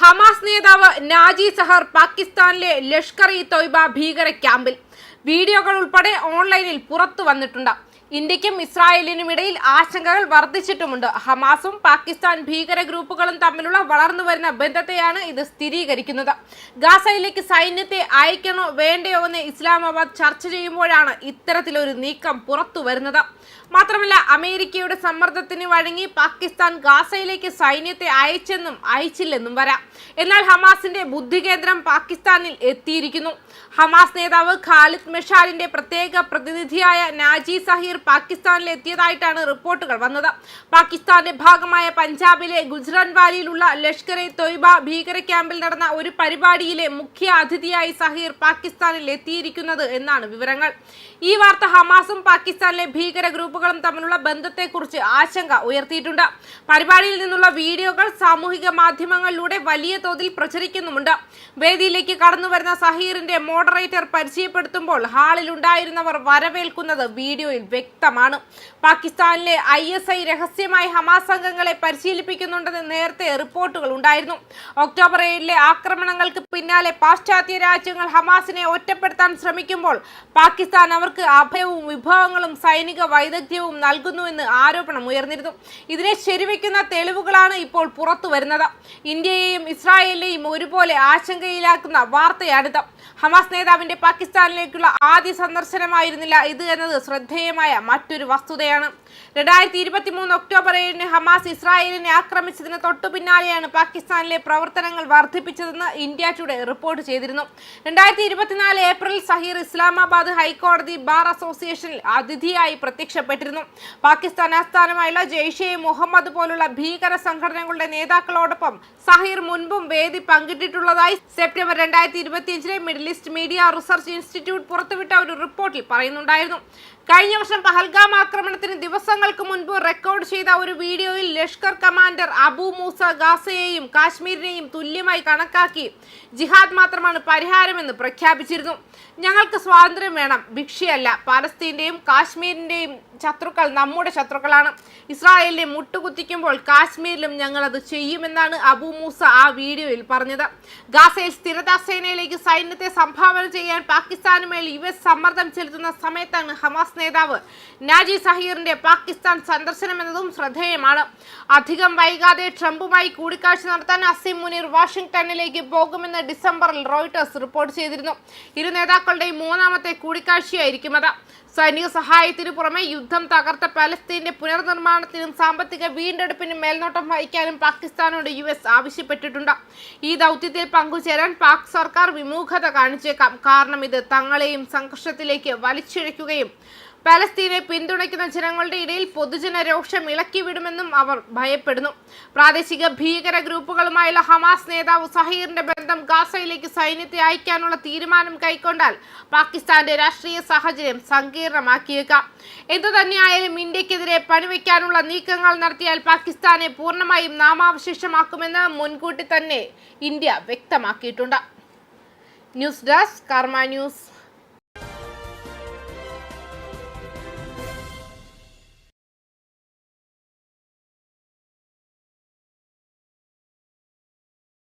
Hamas നേതാവ് നാജി സഹർ പാകിസ്ഥാനിലെ Lashkar E Taiba ഭീകര ക്യാമ്പിൽ. വീഡിയോകൾ ഉൾപ്പെടെ ഓൺലൈനിൽ പുറത്തു വന്നിട്ടുണ്ട്. ഇന്ത്യക്കും ഇസ്രായേലിനും ഇടയിൽ ആശങ്കകൾ വർദ്ധിച്ചിട്ടുമുണ്ട്. ഹമാസും പാകിസ്ഥാൻ ഭീകര ഗ്രൂപ്പുകളും തമ്മിലുള്ള വളർന്നു വരുന്ന ബന്ധത്തെയാണ് ഇത് സ്ഥിരീകരിക്കുന്നത്. ഗാസയിലേക്ക് സൈന്യത്തെ അയക്കണോ വേണ്ടയോ എന്ന് ഇസ്ലാമാബാദ് ചർച്ച ചെയ്യുമ്പോഴാണ് ഇത്തരത്തിലൊരു നീക്കം പുറത്തു വരുന്നത്. മാത്രമല്ല അമേരിക്കയുടെ സമ്മർദ്ദത്തിന് വഴങ്ങി പാകിസ്ഥാൻ ഗാസയിലേക്ക് സൈന്യത്തെ അയച്ചെന്നും അയച്ചില്ലെന്നും വരാം. എന്നാൽ ഹമാസിന്റെ ബുദ്ധി കേന്ദ്രം പാകിസ്ഥാനിൽ എത്തിയിരിക്കുന്നു. ഹമാസ് നേതാവ് ഖാലിദ് മെഷാലിന്റെ പ്രത്യേക പ്രതിനിധിയായ നാജി സഹീർ പാകിസ്ഥാനിൽ എത്തിയതായിട്ടാണ് റിപ്പോർട്ടുകൾ വന്നത്. പാകിസ്ഥാന്റെ ഭാഗമായ പഞ്ചാബിലെ ഗുജ്റാൻവാലിയിലുള്ള ലഷ്കർ എ തൊയ്ബ ഭീകര ക്യാമ്പിൽ നടന്ന ഒരു പരിപാടിയിലെ മുഖ്യ അതിഥിയായി സഹീർ പാകിസ്ഥാനിൽ എത്തിയിരിക്കുന്നത് എന്നാണ് വിവരങ്ങൾ. ഈ വാർത്ത ഹമാസും പാകിസ്ഥാനിലെ ഭീകര ഗ്രൂപ്പുകളും തമ്മിലുള്ള ബന്ധത്തെക്കുറിച്ച് ആശങ്ക ഉയർത്തിയിട്ടുണ്ട്. പരിപാടിയിൽ നിന്നുള്ള വീഡിയോകൾ സാമൂഹിക മാധ്യമങ്ങളിലൂടെ വലിയ തോതിൽ പ്രചരിക്കുന്നുമുണ്ട്. വേദിയിലേക്ക് കടന്നുവരുന്ന സഹീറിന്റെ മോഡറേറ്റർ പരിചയപ്പെടുത്തുമ്പോൾ ഹാളിൽ ഉണ്ടായിരുന്നവർ വരവേൽക്കുന്നത് വീഡിയോയിൽ വ്യക്തമാണ്. പാകിസ്ഥാനിലെ ഐ എസ് ഐ രഹസ്യമായി ഹമാസ് അംഗങ്ങളെ പരിശീലിപ്പിക്കുന്നുണ്ടെന്ന് നേരത്തെ റിപ്പോർട്ടുകൾ ഉണ്ടായിരുന്നു. ഒക്ടോബർ ഏഴിലെ ആക്രമണങ്ങൾക്ക് പിന്നാലെ പാശ്ചാത്യ രാജ്യങ്ങൾ ഹമാസിനെ ഒറ്റപ്പെടുത്താൻ ശ്രമിക്കുമ്പോൾ പാകിസ്ഥാൻ അവർക്ക് അഭയവും വിഭവങ്ങളും സൈനിക വൈദഗ്ധ്യവും നൽകുന്നുവെന്ന് ആരോപണം ഉയർന്നിരുന്നു. ഇതിനെ ശരിവെക്കുന്ന തെളിവുകളാണ് ഇപ്പോൾ പുറത്തു വരുന്നത് ഇന്ത്യയെയും ഇസ്രായേലിനെയും ഒരുപോലെ ആശങ്കയിലാക്കുന്ന വാർത്തയാണിത്. ഹമാസ് നേതാവിന്റെ പാകിസ്ഥാനിലേക്കുള്ള ആദ്യ സന്ദർശനമായിരുന്നില്ല ഇത് എന്നത് ശ്രദ്ധേയമായ മറ്റൊരു വസ്തുതയാണ്. രണ്ടായിരത്തി ഇരുപത്തി മൂന്ന് ഒക്ടോബർ ഏഴിന് ഹമാസ് ഇസ്രായേലിനെ ആക്രമിച്ചതിന് തൊട്ടു പിന്നാലെയാണ് പാകിസ്ഥാനിലെ പ്രവർത്തനങ്ങൾ വർദ്ധിപ്പിച്ചതെന്ന് ഇന്ത്യ ടുഡേ റിപ്പോർട്ട് ചെയ്തിരുന്നു. രണ്ടായിരത്തി ഇരുപത്തിനാല് ഏപ്രിൽ സഹീർ ഇസ്ലാമാബാദ് ഹൈക്കോടതി ബാർ അസോസിയേഷനിൽ അതിഥിയായി പ്രത്യക്ഷപ്പെട്ടിരുന്നു. പാകിസ്ഥാൻ ആസ്ഥാനമായുള്ള ജെയ്ഷെ മുഹമ്മദ് പോലുള്ള ഭീകര സംഘടനകളുടെ നേതാക്കളോടൊപ്പം സഹീർ മുൻപും വേദി പങ്കിട്ടിട്ടുള്ളതായി സെപ്റ്റംബർ രണ്ടായിരത്തി ഇരുപത്തിയഞ്ചിലെ Middle East Media Research Institute പുറത്തുവിട്ട ഒരു റിപ്പോർട്ടിൽ പറയുന്നുണ്ടായിരുന്നു. കഴിഞ്ഞ വർഷം പഹൽഗാം ആക്രമണത്തിന് ദിവസങ്ങൾക്ക് മുൻപ് റെക്കോർഡ് ചെയ്ത ഒരു വീഡിയോയിൽ ലഷ്കർ കമാൻഡർ അബു മൂസ ഗാസയെയും കാശ്മീരിനെയും തുല്യമായി കണക്കാക്കി. ജിഹാദ് മാത്രമാണ് പരിഹാരമെന്ന് പ്രഖ്യാപിച്ചിരുന്നു. ഞങ്ങൾക്ക് സ്വാതന്ത്ര്യം വേണം. ഭിക്ഷയല്ല. പാലസ്തീന്റെയും കാശ്മീരിന്റെയും ശത്രുക്കൾ നമ്മുടെ ശത്രുക്കളാണ്. ഇസ്രായേലിനെ മുട്ടുകുത്തിക്കുമ്പോൾ കാശ്മീരിലും ഞങ്ങൾ അത് ചെയ്യുമെന്നാണ് അബു മൂസ ആ വീഡിയോയിൽ പറഞ്ഞത്. ഗാസയിൽ സ്ഥിരതാ സേനയിലേക്ക് സൈന്യത്തെ സംഭാവന ചെയ്യാൻ പാകിസ്ഥാനുമേൽ യു എസ് സമ്മർദ്ദം ചെലുത്തുന്ന സമയത്താണ് ഹമാസ് നേതാവ് നാജി സഹീറിന്റെ പാകിസ്ഥാൻ സന്ദർശനം എന്നതും ശ്രദ്ധേയമാണ്. അധികം വൈകാതെ ട്രംപുമായി കൂടിക്കാഴ്ച നടത്താൻ അസിം മുനീർ വാഷിംഗ്ടണിലേക്ക് പോകുമെന്ന് ഡിസംബറിൽ റോയിട്ടേഴ്സ് റിപ്പോർട്ട് ചെയ്തിരുന്നു. ഇരു നേതാക്കളുടെയും മൂന്നാമത്തെ കൂടിക്കാഴ്ചയായിരിക്കും അത്. സൈനിക സഹായത്തിനു പുറമെ യുദ്ധം തകർത്ത പലസ്തീന്റെ പുനർനിർമ്മാണത്തിനും സാമ്പത്തിക വീണ്ടെടുപ്പിനും മേൽനോട്ടം വഹിക്കാനും പാകിസ്ഥാനോട് യു എസ് ആവശ്യപ്പെട്ടിട്ടുണ്ട്. ഈ ദൗത്യത്തിൽ പങ്കുചേരാൻ പാക് സർക്കാർ വിമുഖത കാണിച്ചേക്കാം. കാരണം ഇത് തങ്ങളെയും സംഘർഷത്തിലേക്ക് വലിച്ചിഴയ്ക്കുകയും പലസ്തീനെ പിന്തുണയ്ക്കുന്ന ജനങ്ങളുടെ ഇടയിൽ പൊതുജന രോഷം ഇളക്കിവിടുമെന്നും അവർ ഭയപ്പെടുന്നു. പ്രാദേശിക ഭീകര ഗ്രൂപ്പുകളുമായുള്ള ഹമാസ് നേതാവ് സഹീറിന്റെ ബന്ധം ഗാസയിലേക്ക് സൈന്യത്തെ അയക്കാനുള്ള തീരുമാനം കൈക്കൊണ്ടാൽ പാകിസ്ഥാന്റെ രാഷ്ട്രീയ സാഹചര്യം സങ്കീർണമാക്കിയേക്കാം. എന്തു തന്നെയായാലും ഇന്ത്യക്കെതിരെ പണിവെക്കാനുള്ള നീക്കങ്ങൾ നടത്തിയാൽ പാകിസ്ഥാനെ പൂർണമായും നാമാവശേഷമാക്കുമെന്ന് മുൻകൂട്ടി തന്നെ ഇന്ത്യ വ്യക്തമാക്കിയിട്ടുണ്ട്. News desk Karma news.